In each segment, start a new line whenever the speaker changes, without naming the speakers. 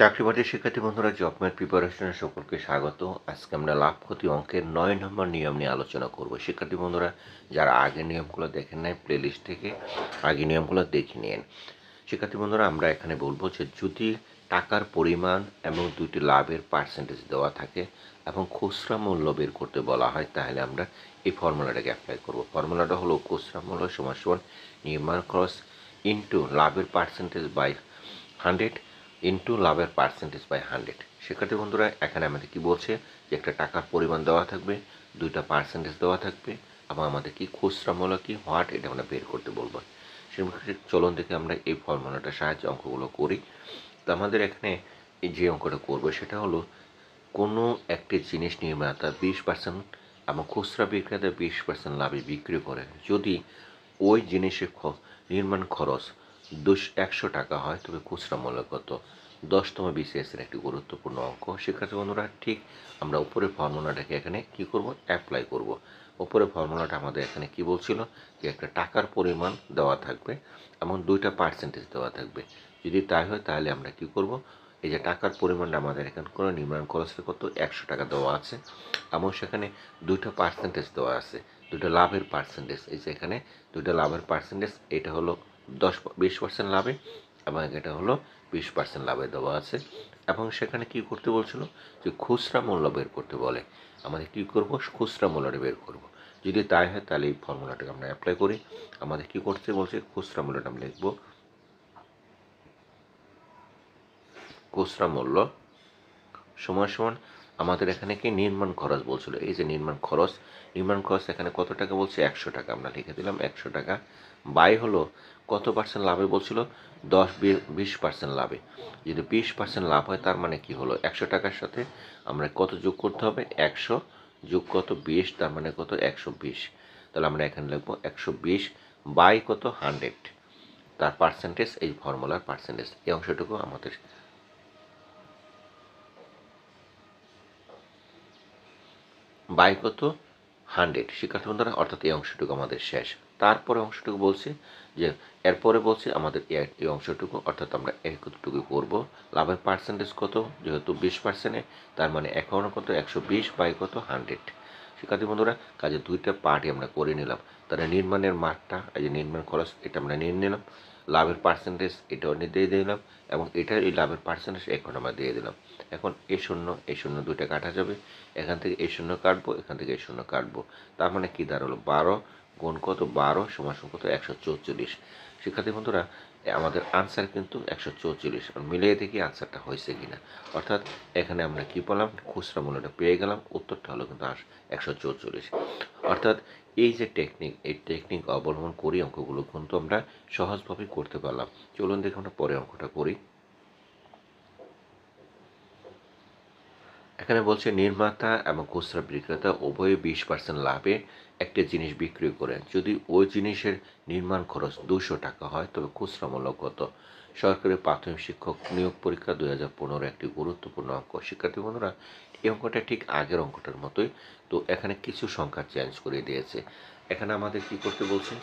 চাকরিবাদী শিক্ষার্থী বন্ধুরা জবমেট প্রিপারেশনে সকলকে স্বাগত। আজকে আমরা লাভ ক্ষতি অঙ্কের নয় নম্বর নিয়ম নিয়ে আলোচনা করব। শিক্ষার্থী বন্ধুরা, যারা আগের নিয়মগুলো দেখেন নাই প্লেলিস্ট থেকে আগে নিয়মগুলো দেখে নিন। শিক্ষার্থী বন্ধুরা, আমরা এখানে বলব যে যদি টাকার পরিমাণ এবং দুটি লাভের পার্সেন্টেজ দেওয়া থাকে এবং খুচরা মূল্য বের করতে বলা হয়, তাহলে আমরা এই ফর্মুলাটাকে অ্যাপ্লাই করব। ফর্মুলাটা হলো খুচরা মূল্য সমান সমান নির্মাণ খরচ ইন্টু লাভের পার্সেন্টেজ বাই হান্ড্রেড ইন্টু লাভের পার্সেন্টেজ বাই হান্ড্রেড শিক্ষার্থী বন্ধুরা, এখানে আমাদের কি বলছে? যে একটা টাকার পরিমাণ দেওয়া থাকবে, দুইটা পার্সেন্টেজ দেওয়া থাকবে, এবং আমাদের কি খুচরা মূল্য কি হোয়াট এটা আমরা বের করতে বলব। সেক্ষেত্রে চলন থেকে আমরা এই ফর্মুলাটার সাহায্যে অঙ্কগুলো করি। তো আমাদের এখানে যে অঙ্কটা করব, সেটা হলো কোনো একটি জিনিস নির্মাতা বিশ পার্সেন্ট এবং খুচরা বিক্রেতা বিশ পার্সেন্ট লাভে বিক্রি করে। যদি ওই জিনিসের নির্মাণ খরচ দুশ, একশো টাকা হয়, তবে খুচরা মূল্য কত? দশতম বিসিএসের একটি গুরুত্বপূর্ণ অঙ্ক। শিক্ষার্থী বন্ধুরা, ঠিক আমরা উপরের ফর্মুলাটাকে এখানে কি করব? অ্যাপ্লাই করব। উপরের ফর্মুলাটা আমাদের এখানে কি বলছিল? যে একটা টাকার পরিমাণ দেওয়া থাকবে এবং দুইটা পার্সেন্টেজ দেওয়া থাকবে। যদি তাই হয়, তাহলে আমরা কি করব? এই যে টাকার পরিমাণটা আমাদের এখানে কোনো নির্মাণ খরচের কত? একশো টাকা দেওয়া আছে এবং সেখানে দুইটা পার্সেন্টেজ দেওয়া আছে। দুটো লাভের পার্সেন্টেজ এই যে এখানে দুটো লাভের পার্সেন্টেজ এটা হলো দশ বিশ পার্সেন্ট লাভে এবং এটা হলো বিশ পার্সেন্ট লাভে দেওয়া আছে। এবং সেখানে কি করতে বলছিল? যে খুচরা মূল্য বের করতে বলে। আমাদের কি করব? খুচরা মূল্যটা বের করব। যদি তাই হয়, তাহলে এই ফর্মুলাটাকে আমরা অ্যাপ্লাই করি। আমাদের কি করতে বলছে? খুচরা মূল্যটা আমরা লিখব। খুচরা মূল্য সমান সমান আমাদের এখানে কি নির্মাণ খরচ বলছিল? এই যে নির্মাণ খরচ নির্মাণ খরচ এখানে কত টাকা বলছে? একশো টাকা আমরা লিখে দিলাম, একশো টাকা। বাই হলো কত পার্সেন্ট লাভে বলছিল? দশ বিশ পার্সেন্ট লাভে। যদি বিশ পার্সেন্ট লাভ হয়, তার মানে কি হলো? একশো টাকার সাথে আমরা কত যোগ করতে হবে? একশো যোগ কত বিশ? তার মানে কত? একশো বিশ। তাহলে আমরা এখানে লিখব একশো বিশ বাই কত? হান্ড্রেড। তার পার্সেন্টেজ এই ফর্মুলার পার্সেন্টেজ এই অংশটুকু আমাদের বাই কত হান্ড্রেড শিক্ষার্থী বন্ধুরা অর্থাৎ এই অংশটুকু আমাদের শেষ। তারপরে অংশটুকু বলছে যে, এরপরে বলছে আমাদের এই- অংশটুকু, অর্থাৎ আমরা এই কতটুকু করব। লাভের পার্সেন্টেজ কত? যেহেতু বিশ পার্সেন্টে তার মানে এখন কত? একশো বিশ বাই কত হান্ড্রেড। শিক্ষার্থী বন্ধুরা কাজে দুইটা পার্টই আমরা করে নিলাম। তাহলে নির্মাণের মাঠটা, এই যে নির্মাণ খরচ, এটা আমরা নিয়ে নিলাম। লাভের পার্সেন্টেজ এটাও দিয়ে দিলাম এবং এটার এই লাভের পার্সেন্টেজ এখন আমরা দিয়ে দিলাম। এখন এ শূন্য এ শূন্য দুইটা কাটা যাবে। এখান থেকে এ শূন্য কাটবো, এখান থেকে এ শূন্য কাটবো। তার মানে কি দাঁড়াল? বারো গুণ কত? বারো সমান কত? একশো চৌচল্লিশ। শিক্ষার্থী বন্ধুরা আমাদের আনসার কিন্তু একশো চৌচল্লিশ। মিলিয়ে দেখি আনসারটা হয়েছে কিনা। অর্থাৎ এখানে আমরা কি পেলাম? খুচরা মূল্যটা পেয়ে গেলাম। উত্তরটা হলো কিন্তু একশো চৌচল্লিশ। অর্থাৎ এই যে টেকনিক এই টেকনিক অবলম্বন করি অঙ্কগুলো কিন্তু আমরা সহজভাবে করতে পারলাম। চলুন দেখে আমরা পরে অঙ্কটা করি। এখানে বলছে নির্মাতা এবং খুচরা বিক্রেতা উভয়ে বিশ পার্সেন্ট লাভে একটা জিনিস বিক্রি করেন। যদি ওই জিনিসের নির্মাণ খরচ দুশো টাকা হয়, তবে খুচরা মূল্য কত? সরকারি প্রাথমিক শিক্ষক নিয়োগ পরীক্ষা দুই হাজার পনেরো একটি গুরুত্বপূর্ণ অঙ্ক। শিক্ষার্থী বন্ধুরা, এই অঙ্কটা ঠিক আগের অঙ্কটার মতোই। তো এখানে কিছু সংখ্যা চেঞ্জ করে দিয়েছে। এখানে আমাদের কি করতে বলছে?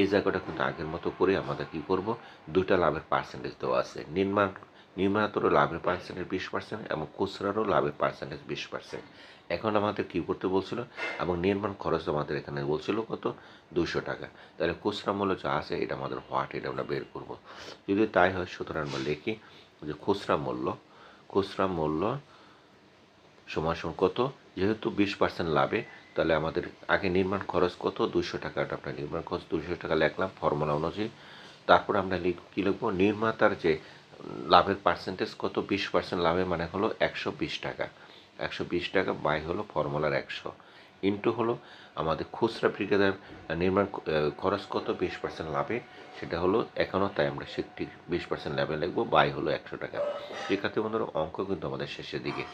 এই জায়গাটা কিন্তু আগের মতো করে আমাদের কি করব? দুটা লাভের পার্সেন্টেজ দেওয়া আছে। নির্মাণ নির্মাতারও লাভের পার্সেন্টেজ বিশ পার্সেন্ট এবং খুচরারও লাভের পার্সেন্টেজ বিশ পার্সেন্ট। এখন আমাদের কী করতে বলছিল? এবং নির্মাণ খরচ আমাদের এখানে বলছিল কত? দুশো টাকা। তাহলে খুচরা মূল্য যা আছে, এটা আমাদের হোয়াট এটা আমরা বের করব। যদি তাই হয়, সুতরাং আমরা লিখি যে খুচরা মূল্য খুচরা মূল্য সমান সমান কত? যেহেতু বিশ পার্সেন্ট লাভে, তাহলে আমাদের আগে নির্মাণ খরচ কত? দুশো টাকাটা আপনার নির্মাণ খরচ দুশো টাকা লিখলাম ফর্মুলা অনুযায়ী। তারপর আমরা কী লিখব? নির্মাতার যে লাভের পার্সেন্টেজ কত? বিশ পার্সেন্ট লাভের মানে হলো একশো বিশ টাকা। একশো বিশ টাকা বাই হলো ফর্মুলার একশো। ইন্টু হলো আমাদের খুচরা বিক্রেতার নির্মাণ খরচ কত? বিশ পার্সেন্ট লাভে। সেটা হলো এখনও তাই আমরা সে ঠিক বিশ পার্সেন্ট লাভে লিখব বাই হলো একশো টাকা। শিক্ষার্থী বন্ধুরা, অঙ্ক কিন্তু আমাদের শেষের দিকে।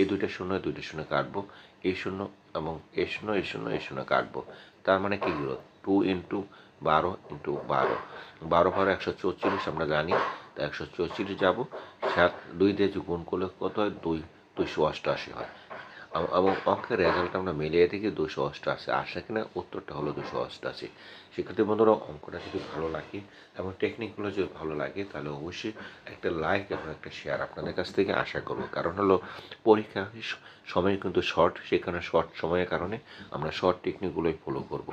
এই দুইটা শূন্য দুইটা শূন্য কাটবো। এই শূন্য এবং এ শূন্য এই শূন্য এই শূন্য কাটবো। তার মানে কী হলো? টু ইন্টু বারো ইন্টু বারো। বারো বারো একশো চৌচল্লিশ আমরা জানি। একশো চৌচল্লিশ যাব। সাত, দুই দিয়ে গুণ করলে কত হয়? দুই, দুইশো অষ্টআশি হয়। এবং অঙ্কের রেজাল্ট আমরা মিলিয়ে দেখি দুশো অষ্টআশি। আর সেখানে উত্তরটা হলো দুশো অষ্টআশি। শিক্ষার্থী বন্ধুরা, অঙ্কটা যদি ভালো লাগে এবং টেকনিকগুলো যদি ভালো লাগে, তাহলে অবশ্যই একটা লাইক এবং একটা শেয়ার আপনাদের কাছ থেকে আশা করব। কারণ হলো, পরীক্ষা সময় কিন্তু শর্ট সেখানে শর্ট সময়ের কারণে আমরা শর্ট টেকনিকগুলোই ফলো করব।